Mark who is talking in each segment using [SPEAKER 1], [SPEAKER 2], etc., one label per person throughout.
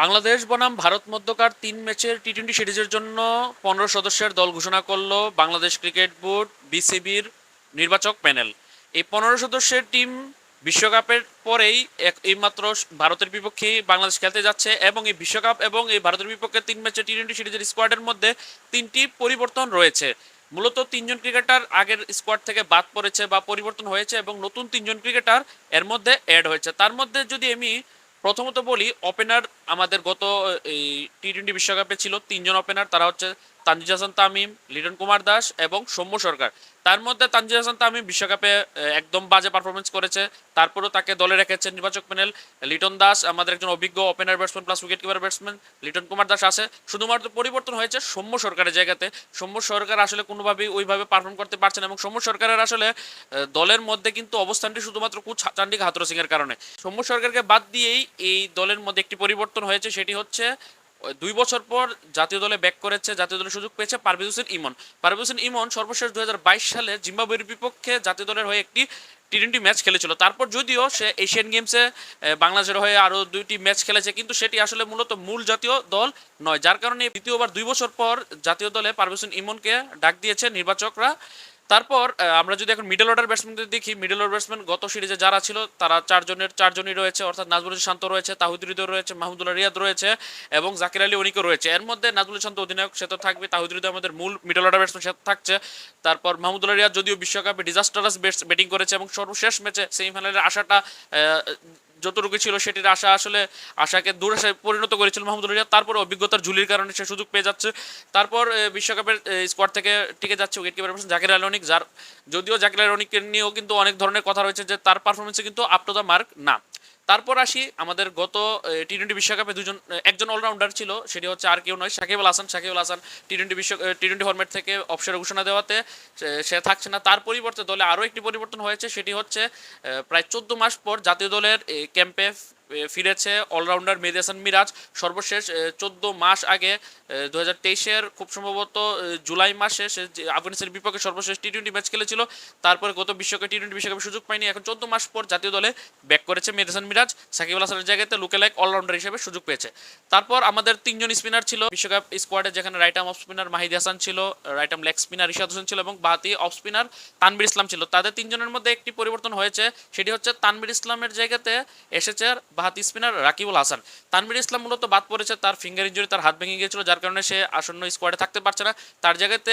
[SPEAKER 1] বাংলাদেশ, বনাম, ভারত মধ্যকার তিন ম্যাচের টি টোয়েন্টি সিরিজের জন্য পনেরো সদস্যের দল ঘোষণা করল বাংলাদেশ ক্রিকেট বোর্ড, বিসিবির নির্বাচক প্যানেল। এই পনেরো সদস্যের টিম বিশ্বকাপের পরেই এইমাত্র ভারতের বিপক্ষেই বাংলাদেশ খেলতে যাচ্ছে এবং এই বিশ্বকাপ এবং এই ভারতের বিপক্ষে তিন ম্যাচের টি টোয়েন্টি সিরিজের স্কোয়াডের মধ্যে তিনটি পরিবর্তন রয়েছে। মূলত তিনজন ক্রিকেটার আগের স্কোয়াড থেকে বাদ পড়েছে বা পরিবর্তন হয়েছে এবং নতুন তিনজন ক্রিকেটার এর মধ্যে অ্যাড হয়েছে। তার মধ্যে যদি আমি প্রথমত বলি ওপেনার আমাদের গত এই টি টোয়েন্টি বিশ্বকাপে ছিল তিনজন ওপেনার তারা হচ্ছে তানজিদ হাসান তামিম, লিটন কুমার দাস এবং সৌম্য সরকার। তার মধ্যে তানজিদ হাসান তামিম বিশ্বকাপে একদম বাজে পারফরমেন্স করেছে। তারপরেও তাকে দলে রেখেছে নির্বাচক প্যানেল লিটন দাস, আমাদের একজন অভিজ্ঞ opener batsman plus wicket keeper batsman Liton Kumar Das আছে। শুধুমাত্র পরিবর্তন হয়েছে সৌম্য সরকারের জায়গাতে। সৌম্য সরকার আসলে কোনোভাবেই ওইভাবে পারফর্ম করতে পারছে না এবং সৌম্য সরকারের আসলে দলের মধ্যে কিন্তু অবস্থানটি শুধুমাত্র কুচ চান্ডিকা হাতর সিং এর কারণে। সৌম্য সরকারকে বাদ দিয়েই এই দলের মধ্যে একটি পরিবর্তন হয়েছে, সেটি হচ্ছে দুই বছর পর জাতীয় দলে ব্যাক করেছে, জাতীয় দলে সুযোগ পেয়েছে পারভেজ হোসেন ইমন। পারভেজ হোসেন ইমন সর্বশেষ দুহাজার বাইশ সালে জিম্বাবুয়ের বিপক্ষে জাতীয় দলের হয়ে একটি টি টোয়েন্টি ম্যাচ খেলেছিল। তারপর যদিও সে এশিয়ান গেমসে বাংলাদেশের হয়ে আরও দুইটি ম্যাচ খেলেছে, কিন্তু সেটি আসলে মূলত মূল জাতীয় দল নয়। যার কারণে দ্বিতীয়বার দুই বছর পর জাতীয় দলে পারভেজ হোসেন ইমনকে ডাক দিয়েছে নির্বাচকরা। তারপর আমরা যদি এখন মিডল অর্ডার ব্যাটসম্যানদের দেখি মিডল অর্ডার ব্যাটসম্যান গত সিরিজে যারা ছিল, তারা চারজনের, চারজনই রয়েছে, অর্থাৎ নাজমুল শান্ত রয়েছে, তাহিদ হৃদয় রয়েছে, মাহমুদুল্লাহ রিয়াদ রয়েছে, এবং জাকির আলী অনিকও রয়েছে। এর মধ্যে নাজমুল শান্ত অধিনায়ক, সে তো থাকবে, তাহিদ হৃদয় আমাদের মূল মিডল অর্ডার ব্যাটসম্যান সে থাকছে। তারপর মাহমুদুল্লাহ রিয়াদ যদিও বিশ্বকাপে ডিজাস্টারাস ব্যাটিং করেছে, এবং সর্বশেষ ম্যাচে সেমিফাইনালের আশাটা যতটুকু ছিল সেটির আশা আসলে আশাকে দুরাশায় পরিণত করেছিল মাহমুদুল রিয়াদ তারপর অভিজ্ঞতার ঝুলির কারণে সে সুযোগ পেয়ে যাচ্ছে। তারপর বিশ্বকাপের স্কোয়াড থেকে টিকে যাচ্ছে উইকেট কিপার জাকির আলনিক যার, যদিও জাকির আলনিককে নিয়েও কিন্তু অনেক ধরনের কথা রয়েছে যে তার পারফরমেন্সে কিন্তু আপ টু দ্য মার্ক না। তারপর আসি আমাদের গত টি টোয়েন্টি বিশ্বকাপে দুজন একজন অলরাউন্ডার ছিল, সেটি হচ্ছে আর কেউ নয়, সাকিব আল হাসান। সাকিব আল হাসান টি টোয়েন্টি বিশ্ব টি টোয়েন্টি ফর্মেট থেকে অবসরের ঘোষণা দেওয়াতে, সে থাকছে না। তার পরিবর্তে দলে আরও একটি পরিবর্তন হয়েছে, সেটি হচ্ছে প্রায় চোদ্দ মাস পর জাতীয় দলের ক্যাম্পে ফিরেছে অলরাউন্ডার মেহেদি মিরাজ। সর্বশেষ চোদ্দ মাস আগে দু হাজার তেইশের খুব সম্ভবত জুলাই মাসে সে আফগানিস্তানের বিপক্ষে সর্বশেষ টি টোয়েন্টি ম্যাচ খেলেছিল। তারপরে গত বিশ্বকাপে টি টোয়েন্টি বিশ্বকাপে সুযোগ পায়নি। এখন চোদ্দ মাস পর জাতীয় দলে ব্যাক করেছে মেহেদি মিরাজ। সাকিব আল হাসানের জায়গাতে লুকেলাইক অলরাউন্ডার হিসেবে সুযোগ পেয়েছে। তারপর আমাদের তিনজন স্পিনার ছিল। বিশ্বকাপ স্কোয়াডে যেখানে right arm off spinner Mahedi Hasan ছিল right arm leg spinner Ishad Hossain ছিল এবং বাতি অফ স্পিনার তানবির ইসলাম ছিল। তাদের তিনজনের মধ্যে একটি পরিবর্তন হয়েছে। সেটি হচ্ছে তানবির ইসলামের জায়গাতে এসেছে বাহাতি স্পিনার রাকিবুল হাসান। তানবির ইসলাম মূলত বাদ পড়েছে, তার ফিঙ্গার ইঞ্জুরি তার হাত ভেঙে গিয়েছিল, যার কারণে সে আসন্ন স্কোয়াডে থাকতে পারছে না। তার জায়গাতে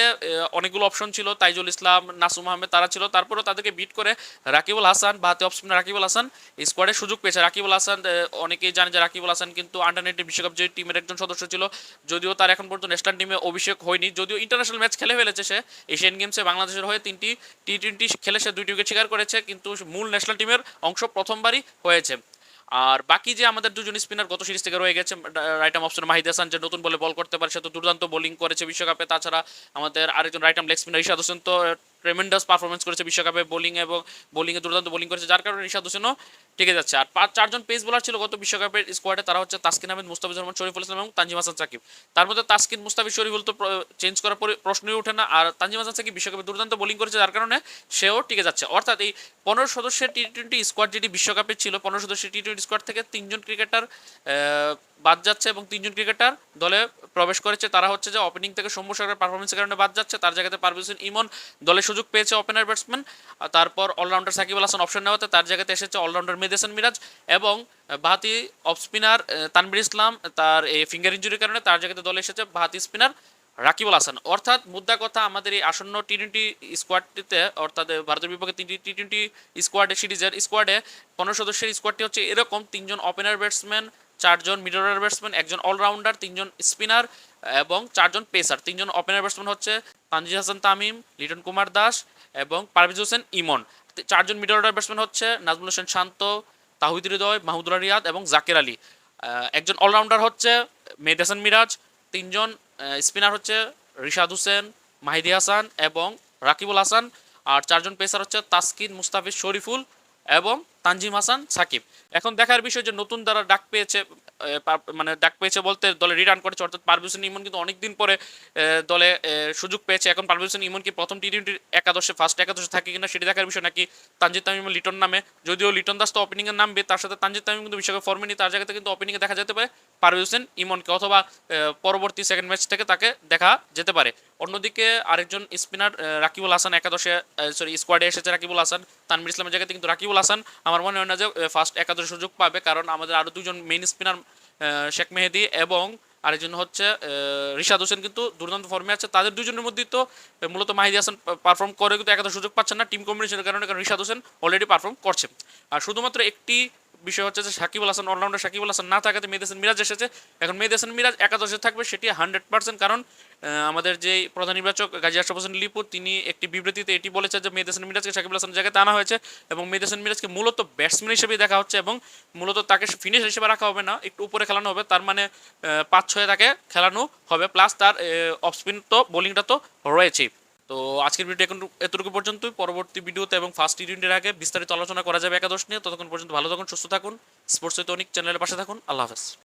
[SPEAKER 1] অনেকগুলো অপশন ছিল, তাইজুল ইসলাম, নাসুম আহমেদ তারা ছিল। তারপরেও তাদেরকে বিট করে রাকিবুল হাসান, বাহাতি অফ স্পিনার রাকিবুল হাসান স্কোয়াডে সুযোগ পেয়েছে। রাকিবুল হাসান অনেকেই জানে যে রাকিবুল হাসান কিন্তু আন্ডার নাইনটিন বিশ্বকাপ যে টিমের একজন সদস্য ছিল। যদিও তার এখন পর্যন্ত ন্যাশনাল টিমে অভিষেক হয়নি, যদিও ইন্টারন্যাশনাল ম্যাচ খেলে ফেলেছে সে। এশিয়ান গেমসে বাংলাদেশের হয়ে তিনটি টি টোয়েন্টি খেলে সে দুইটি উইকেট শিকার করেছে, কিন্তু মূল ন্যাশনাল টিমের অংশ প্রথমবারই হয়েছে। আর বাকি যে আমাদের দুজন স্পিনার গত সিরিজ থেকে রয়ে গেছে right arm option Mahid Hasan যে নতুন বলে বল করতে পারে, সে তো দুর্দান্ত বোলিং করেছে বিশ্বকাপে। তাছাড়া আমাদের আরেকজন right arm leg spinner Ishad Hossain তো ট্রেমেন্ডাস পারফরমেন্স করেছে বিশ্বকাপে বোলিং এবং বোলিংয়ে দুর্দান্ত বোলিং করেছে, যার কারণে ইশাদ হোসেনও টিকে যাচ্ছে। আর পাঁচ, চারজন পেস বোলার ছিল গত বিশ্বকাপের স্কোয়াডে তারা হচ্ছে তাসকিন আহমেদ মুস্তাফিজুর রহমান শরীফুল ইসলাম এবং তানজিম হাসান সাকিব। তার মধ্যে তাসকিন, মুস্তাফিজ, শরীফুল তো চেঞ্জ করার পরে প্রশ্নই ওঠে না। আর তানজিম হাসান সাকিব বিশ্বকাপে দুর্দান্ত বোলিং করেছে, যার কারণে সেও টিকে যাচ্ছে। অর্থাৎ এই পনেরো সদস্যের টি টোয়েন্টি স্কোয়াড যেটি বিশ্বকাপে ছিল, পনেরো সদস্যের টি টোয়েন্টি স্কোয়াড থেকে তিনজন ক্রিকেটার বাদ যাচ্ছে এবং তিনজন ক্রিকেটার দলে প্রবেশ করেছে। তারা হচ্ছে যে ওপেনিং থেকে সৌম্য সরকার পারফরমেন্সের কারণে বাদ যাচ্ছে। তার জায়গাতে পারভেজ ইমন দলে সুযোগ পেয়েছে ওপেনার ব্যাটসম্যান তারপর অলরাউন্ডার সাকিব আল হাসান অপশন নেওয়াতে তার জায়গাতে এসেছে অলরাউন্ডার মেহেদি হাসান মিরাজ এবং বাহাতি অফ স্পিনার তানবির ইসলাম, তার এই ফিঙ্গার ইঞ্জুরির কারণে তার জায়গাতে দলে এসেছে বাহাতি স্পিনার রাকিবুল হাসান। অর্থাৎ মুদ্রা কথা আমাদের এই আসন্ন টি টোয়েন্টি স্কোয়াডটিতে অর্থাৎ ভারতের বিপক্ষে তিনটি টি টোয়েন্টি স্কোয়াডে সিরিজের স্কোয়াডে পনেরো সদস্যের স্কোয়াডটি হচ্ছে এরকম তিনজন ওপেনার ব্যাটসম্যান চারজন মিডল ব্যাটসম্যান, একজন অলরাউন্ডার, তিনজন স্পিনার এবং চারজন পেসার। তিনজন ওপেনার ব্যাটসম্যান হচ্ছে তানজিদ হাসান তামিম, লিটন কুমার দাস এবং পারভেজ হোসেন ইমন। চারজন মিডল অর্ডার ব্যাটসম্যান হচ্ছে নাজমুল হোসেন শান্ত, তাহিদ হৃদয়, মাহমুদুল্লাহ রিয়াদ এবং জাকির আলী। একজন অলরাউন্ডার হচ্ছে মেহেদ হাসান মিরাজ, তিনজন স্পিনার হচ্ছে রিশাদ হোসেন, মাহিদি হাসান এবং রাকিবুল হাসান, আর চারজন পেসার হচ্ছে তাসকিন মুস্তাফিজ শরীফুল এবং তানজিম হাসান, সাকিব। এখন দেখার বিষয় যে নতুন দ্বারা ডাক পেয়েছে মানে ডাক পেয়েছে বলতে দলে রিটার্ন করেছে, অর্থাৎ পারভেজ হোসেন ইমন কিন্তু অনেকদিন পরে দলে সুযোগ পেয়েছে। এখন পারভেজ হোসেন ইমন কি প্রথম টি টোয়েন্টির একাদশে ফার্স্ট একাদশে থাকে কিনা সেটি দেখার বিষয়, নাকি তানজিদ তামিম লিটন নামে? যদিও লিটন দাস তো ওপেনিংয়ে নামবে, তার সাথে তানজিদ তামিম কিন্তু বিশ্বকাপ ফর্মে নেই, তার জায়গাতে কিন্তু ওপেনিংয়ে দেখা যেতে পারে। পারভেজ হোসেন, ইমনকে অথবা পরবর্তী সেকেন্ড ম্যাচ থেকে তাকে দেখা যেতে পারে। অন্যদিকে আরেকজন স্পিনার রাকিবুল হাসান, একাদশে সরি স্কোয়াডে এসেছে রাকিবুল হাসান। তানমির ইসলামের জায়গাতে কিন্তু রাকিবুল হাসান। আমার মনে হয় না যে ফার্স্ট একাদশ সুযোগ পাবে, কারণ আমাদের আরও দুজন মেইন স্পিনার শেখ মেহেদি এবং আরেকজন হচ্ছে রিশাদ হোসেন কিন্তু দুর্দান্ত ফর্মে আছে। তাদের দুজনের মধ্যেই তো মূলত মাহিদি হাসান পারফর্ম করে, কিন্তু একাদশ সুযোগ পাচ্ছেন না টিম কম্বিনেশনের কারণে, কারণ রিশাদ হোসেন অলরেডি পারফর্ম করছে। আর শুধুমাত্র একটি বিষয় হচ্ছে যে সাকিবুল হাসান অলরাউন্ডার সাকিবুল হাসান না থাকাতে মেহেদ হাসান মিরাজ এসেছে। এখন মেহেদ হাসান মিরাজ একাদশে থাকবে সেটি হান্ড্রেড পার্সেন্ট কারণ আমাদের যে প্রধান নির্বাচক গাজী আশরাফ হোসেন লিপু, তিনি একটি বিবৃতিতে এটি বলেছে যে মেহেদ হাসান মিরাজকে সাকিবুল হাসান জায়গাতে আনা হয়েছে এবং মেহেদ হাসান মিরাজকে মূলত ব্যাটসম্যান হিসেবে দেখা হচ্ছে এবং মূলত তাকে ফিনিশ হিসেবে রাখা হবে না, একটু উপরে খেলানো হবে। তার মানে পাঁচ ছয়ে তাকে খেলানো হবে। প্লাস তার অফ স্পিন তো বোলিংটা তো রয়েছেই। তো আজকের ভিডিও এখন এতটুকু পর্যন্ত পরবর্তী ভিডিওতে এবং ফার্স্ট ইউনিটের আগে বিস্তারিত আলোচনা করা যাবে একাদশ নিয়ে। ততক্ষণ পর্যন্ত ভালো থাকুন, সুস্থ থাকুন। স্পোর্টস অনেক চ্যানেলের পাশে থাকুন। আল্লাহ হাফেজ।